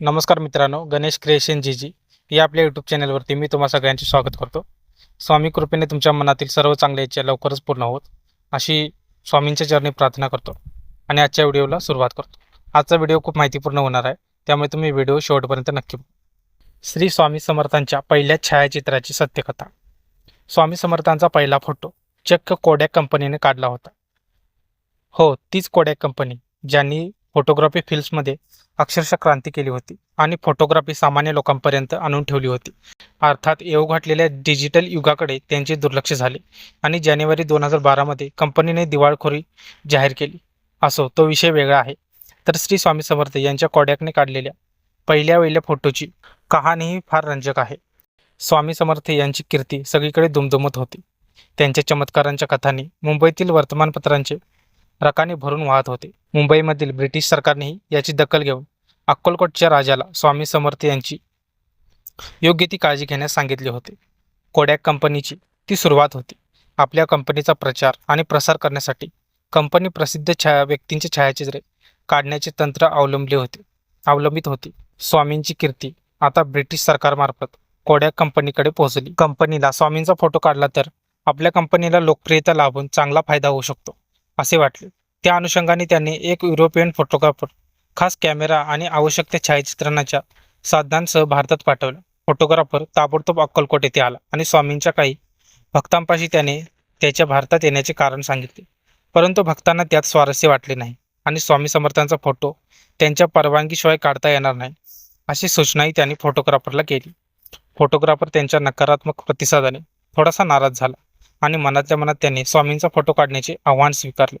नमस्कार मित्रांनो गणेश क्रिएशन जी जी या आपल्या यूट्यूब चॅनलवरती मी तुम्हा सगळ्यांचे स्वागत करतो. स्वामी कृपेने तुमच्या मनातील सर्व चांगल्या इच्छा लवकरच पूर्ण होत अशी स्वामींच्या चरणी प्रार्थना करतो आणि आजच्या व्हिडिओला सुरुवात करतो. आजचा व्हिडिओ खूप माहितीपूर्ण होणार आहे त्यामुळे तुम्ही व्हिडिओ शेवटपर्यंत नक्की श्री स्वामी समर्थांच्या पहिल्या छायाचित्राची सत्यकथा. स्वामी समर्थांचा पहिला फोटो चक्क कोडॅक कंपनीने काढला होता. हो तीच कोडॅक कंपनी ज्यांनी फोटोग्राफी फिल्म्समध्ये अक्षरशः क्रांती केली होती आणि फोटोग्राफी सामान्य लोकांपर्यंत आणून ठेवली होती. अर्थात येऊ घातलेल्या डिजिटल युगाकडे त्यांचे दुर्लक्ष झाले आणि जानेवारी दोन हजार बारामध्ये कंपनीने दिवाळखोरी जाहीर केली. असो तो विषय वेगळा आहे. तर श्री स्वामी समर्थ यांच्या कॉडॅकने काढलेल्या पहिल्या वहिल्या फोटोची कहाणीही फार रंजक आहे. स्वामी समर्थ यांची कीर्ती सगळीकडे दुमदुमत होती. त्यांच्या चमत्कारांच्या कथांनी मुंबईतील वर्तमानपत्रांचे रकाने भरून वाहत होते. मुंबईमधील ब्रिटिश सरकारनेही याची दखल घेऊन अक्कलकोटच्या राजाला स्वामी समर्थ यांची योग्य ती काळजी घेण्यास सांगितले होते. कोडॅक कंपनीची ती सुरुवात होती. आपल्या कंपनीचा प्रचार आणि प्रसार करण्यासाठी कंपनी प्रसिद्ध छाया व्यक्तींचे छायाचित्रे काढण्याचे तंत्र अवलंबले होते. अवलंबित होती. स्वामींची कीर्ती आता ब्रिटिश सरकारमार्फत कोडॅक कंपनीकडे पोहोचली. कंपनीला स्वामींचा फोटो काढला तर आपल्या कंपनीला लोकप्रियता लाभून चांगला फायदा होऊ शकतो असे वाटले. त्या अनुषंगाने त्यांनी एक युरोपियन फोटोग्राफर खास कॅमेरा आणि आवश्यक त्या छायाचित्रणाच्या साधनांसह भारतात पाठवलं. फोटोग्राफर ताबडतोब अक्कलकोट येथे आला आणि स्वामींच्या काही भक्तांपाशी त्याने त्याच्या भारतात येण्याचे कारण सांगितले. परंतु भक्तांना त्यात स्वारस्य वाटले नाही आणि स्वामी समर्थांचा फोटो त्यांच्या परवानगीशिवाय काढता येणार नाही अशी सूचनाही त्यांनी फोटोग्राफरला केली. फोटोग्राफर त्यांच्या नकारात्मक प्रतिसादाने थोडासा नाराज झाला आणि मनातल्या मनात त्यांनी स्वामींचा फोटो काढण्याचे आव्हान स्वीकारले.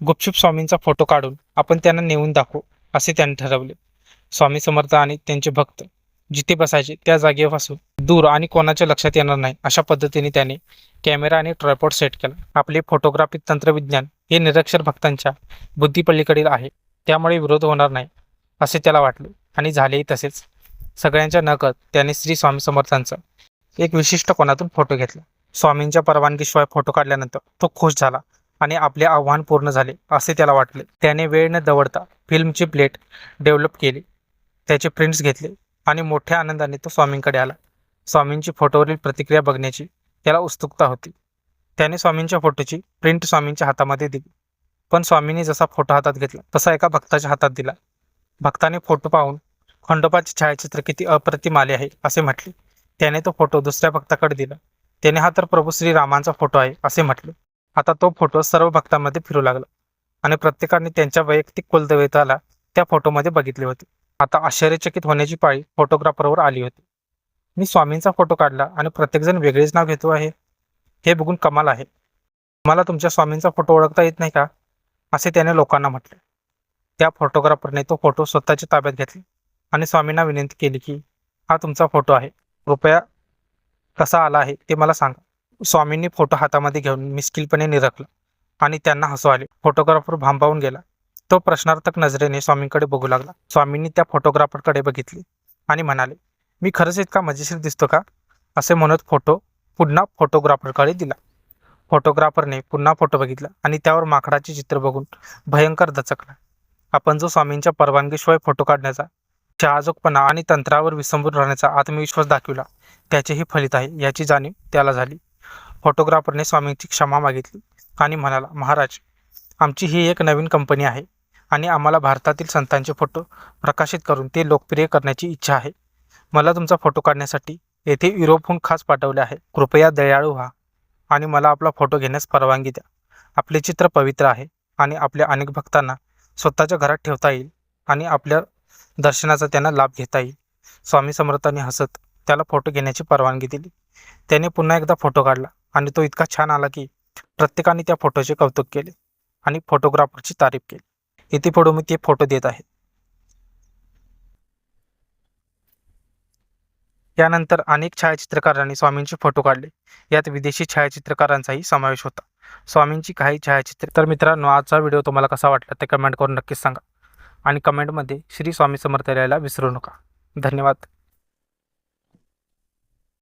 गुपचूप स्वामींचा फोटो काढून आपण त्यांना नेऊन दाखवू. असे त्यांनी ठरवले. स्वामी समर्थ आणि त्यांचे भक्त जिथे बसायचे त्या जागेपासून दूर आणि कोणाच्या लक्षात येणार नाही अशा पद्धतीने त्याने कॅमेरा आणि ट्रायपॉड सेट केला. आपले फोटोग्राफी तंत्रविज्ञान हे निरक्षर भक्तांच्या बुद्धीपल्लीकडील आहे. त्यामुळे विरोध होणार नाही असे त्याला वाटले. आणि झालेही तसेच. सगळ्यांच्या नकळत त्याने श्री स्वामी समर्थांचा एक विशिष्ट कोणातून फोटो घेतला. स्वामींच्या परवानगीशिवाय फोटो काढल्यानंतर तो खुश झाला. आणि आपले आव्हान पूर्ण झाले असे त्याला वाटले. त्याने वेळ न दवडता फिल्मची प्लेट डेव्हलप केली त्याचे प्रिंट्स घेतले आणि मोठ्या आनंदाने तो स्वामींकडे आला. स्वामींची फोटोवरील प्रतिक्रिया बघण्याची त्याला उत्सुकता होती. त्याने स्वामींच्या फोटोची प्रिंट स्वामींच्या हातामध्ये दिली. पण स्वामींनी जसा फोटो हातात घेतला तसा एका भक्ताच्या हातात दिला. भक्ताने फोटो पाहून खंडोबाचे छायाचित्र किती अप्रतिम आले आहे असे म्हटले. त्याने तो फोटो दुसऱ्या भक्ताकडे दिला. त्याने हा तर प्रभू श्रीरामांचा फोटो आहे असे म्हटले. आता तो फोटो सर्व भक्तांमध्ये फिरू लागला. आणि प्रत्येकाने त्यांच्या वैयक्तिक कुलदेवताला त्या फोटोमध्ये बघितले होते. आता आश्चर्यचकित होण्याची पाळी फोटोग्राफरवर आली होती. मी स्वामींचा फोटो काढला आणि प्रत्येकजण वेगळेच नाव घेतो आहे. हे बघून कमाल आहे. मला तुमच्या स्वामींचा फोटो ओळखता येत नाही का? असे त्याने लोकांना म्हटले. त्या फोटोग्राफरने तो फोटो स्वतःच्या ताब्यात घेतला आणि स्वामींना विनंती केली की हा तुमचा फोटो आहे. कृपया कसा आला आहे ते मला सांगा. स्वामींनी फोटो हातामध्ये घेऊन मिस्किलपणे निरखला आणि त्यांना हसू आले फोटोग्राफर भांबावून गेला. तो प्रश्नार्थक नजरेने स्वामींकडे बघू लागला. स्वामींनी त्या फोटोग्राफरकडे बघितले आणि म्हणाले मी खरंच इतका मजेशीर दिसतो का? असे म्हणत फोटो पुन्हा फोटोग्राफरकडे दिला. फोटोग्राफरने पुन्हा फोटो बघितला आणि त्यावर माकडाचे चित्र बघून भयंकर दचकला. आपण जो स्वामींच्या परवानगीशिवाय फोटो काढण्याचा शहाजोगपणा आणि तंत्रावर विसंबून राहण्याचा आत्मविश्वास दाखविला त्याचेही फलित आहे याची जाणीव त्याला झाली. फोटोग्राफरने स्वामींची क्षमा मागितली आणि म्हणाला महाराज आमची ही एक नवीन कंपनी आहे आणि आम्हाला भारतातील संतांचे फोटो प्रकाशित करून ते लोकप्रिय करण्याची इच्छा आहे. मला तुमचा फोटो काढण्यासाठी येथे युरोपहून खास पाठवले आहे. कृपया दयाळू व्हा आणि मला आपला फोटो घेण्यास परवानगी द्या. आपले चित्र पवित्र आहे आणि आपल्या अनेक भक्तांना स्वतःच्या घरात ठेवता येईल आणि आपल्या दर्शनाचा त्यांना लाभ घेता येईल. स्वामी समर्थांनी हसत त्याला फोटो घेण्याची परवानगी दिली. त्याने पुन्हा एकदा फोटो काढला. आणि तो इतका छान आला की प्रत्येकाने त्या फोटोचे कौतुक केले आणि फोटोग्राफरची तारीफ केली. इथे पुढे मी ते फोटो देत आहे. यानंतर अनेक छायाचित्रकारांनी स्वामींचे फोटो काढले. यात विदेशी छायाचित्रकारांचाही समावेश होता. स्वामींची काही छायाचित्रे तर मित्रांनो आजचा व्हिडिओ तुम्हाला कसा वाटला ते कमेंट करून नक्कीच सांगा. आणि कमेंटमध्ये श्री स्वामी समर्थ लिहायला विसरू नका. धन्यवाद.